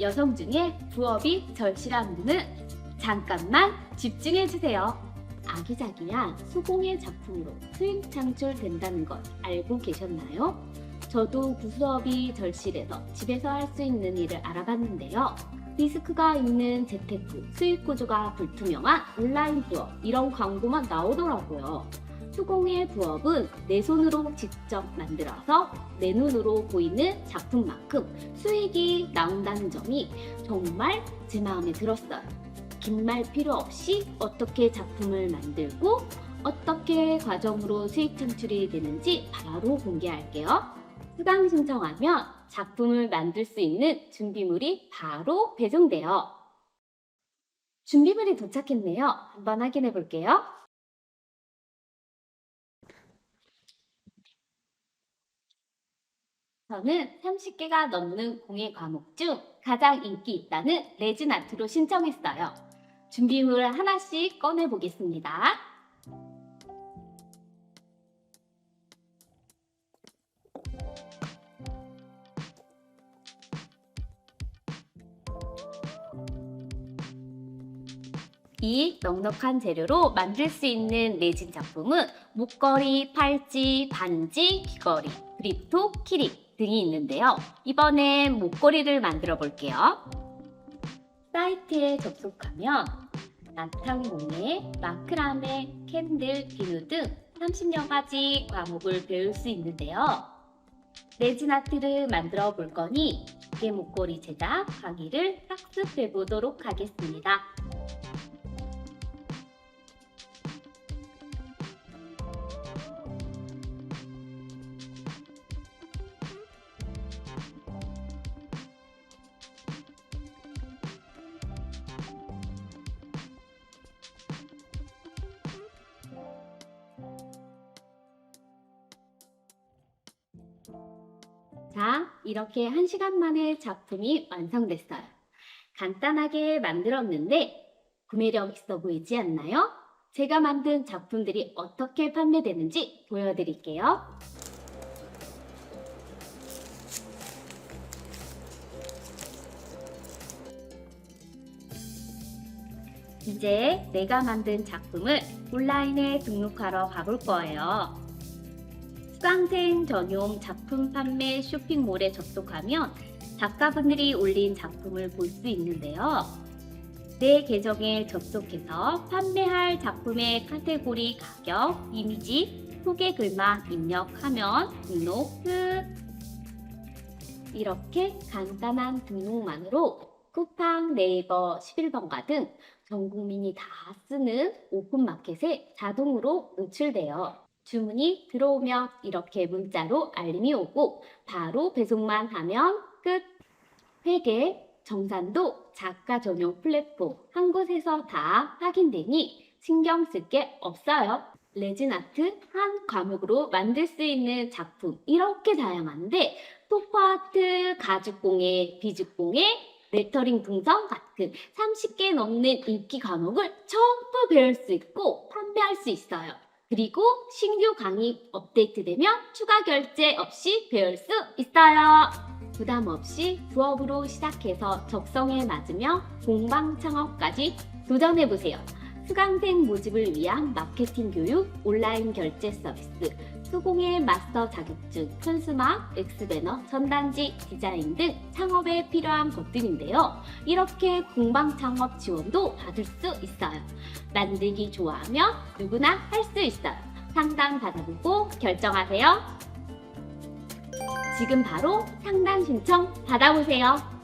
여성 중에 부업이 절실한 분은 잠깐만 집중해 주세요. 아기자기한 수공예 작품으로 수익 창출된다는 걸 알고 계셨나요? 저도 구수업이 절실해서 집에서 할 수 있는 일을 알아봤는데요. 리스크가 있는 재테크, 수익 구조가 불투명한 온라인 부업, 이런 광고만 나오더라고요. 수공예 부업은 내 손으로 직접 만들어서 내 눈으로 보이는 작품만큼 수익이 나온다는 점이 정말 제 마음에 들었어요. 긴 말 필요 없이 어떻게 작품을 만들고 어떻게 과정으로 수익 창출이 되는지 바로 공개할게요. 수강 신청하면 작품을 만들 수 있는 준비물이 바로 배송돼요. 준비물이 도착했네요. 한번 확인해 볼게요. 저는 30개가 넘는 공예 과목 중 가장 인기 있다는 레진 아트로 신청했어요. 준비물을 하나씩 꺼내 보겠습니다. 이 넉넉한 재료로 만들 수 있는 레진 작품은 목걸이, 팔찌, 반지, 귀걸이, 그립톡, 키링 등이 있는데요. 이번엔 목걸이를 만들어 볼게요. 사이트에 접속하면 나탕공예, 마크라메, 캔들, 비누 등 30여 가지 과목을 배울 수 있는데요. 레진 아트를 만들어 볼 거니 두개 목걸이 제작 강의를 학습해 보도록 하겠습니다. 자, 이렇게 한시간 만에 작품이 완성됐어요. 간단하게 만들었는데 구매력 있어 보이지 않나요? 제가 만든 작품들이 어떻게 판매되는지 보여드릴게요. 이제 내가 만든 작품을 온라인에 등록하러 가볼 거예요. 수강생 전용 작품 판매 쇼핑몰에 접속하면 작가분들이 올린 작품을 볼 수 있는데요. 내 계정에 접속해서 판매할 작품의 카테고리 가격, 이미지, 소개 글만 입력하면 등록 끝! 이렇게 간단한 등록만으로 쿠팡, 네이버, 11번가 등 전 국민이 다 쓰는 오픈마켓에 자동으로 노출돼요. 주문이 들어오면 이렇게 문자로 알림이 오고 바로 배송만 하면 끝. 회계, 정산도 작가 전용 플랫폼 한 곳에서 다 확인되니 신경 쓸 게 없어요. 레진 아트 한 과목으로 만들 수 있는 작품 이렇게 다양한데 토퍼 아트, 가죽 공예, 비죽 공예, 레터링 동성 같은 30개 넘는 인기 과목을 전부 배울 수 있고 판매할 수 있어요. 그리고 신규 강의 업데이트되면 추가 결제 없이 배울 수 있어요. 부담 없이 부업으로 시작해서 적성에 맞으며 공방 창업까지 도전해보세요. 수강생 모집을 위한 마케팅 교육, 온라인 결제 서비스, 수공예 마스터 자격증, 현수막, 엑스배너, 전단지, 디자인 등 창업에 필요한 것들인데요. 이렇게 공방 창업 지원도 받을 수 있어요. 만들기 좋아하면 누구나 할 수 있어요. 상담 받아보고 결정하세요. 지금 바로 상담 신청 받아보세요.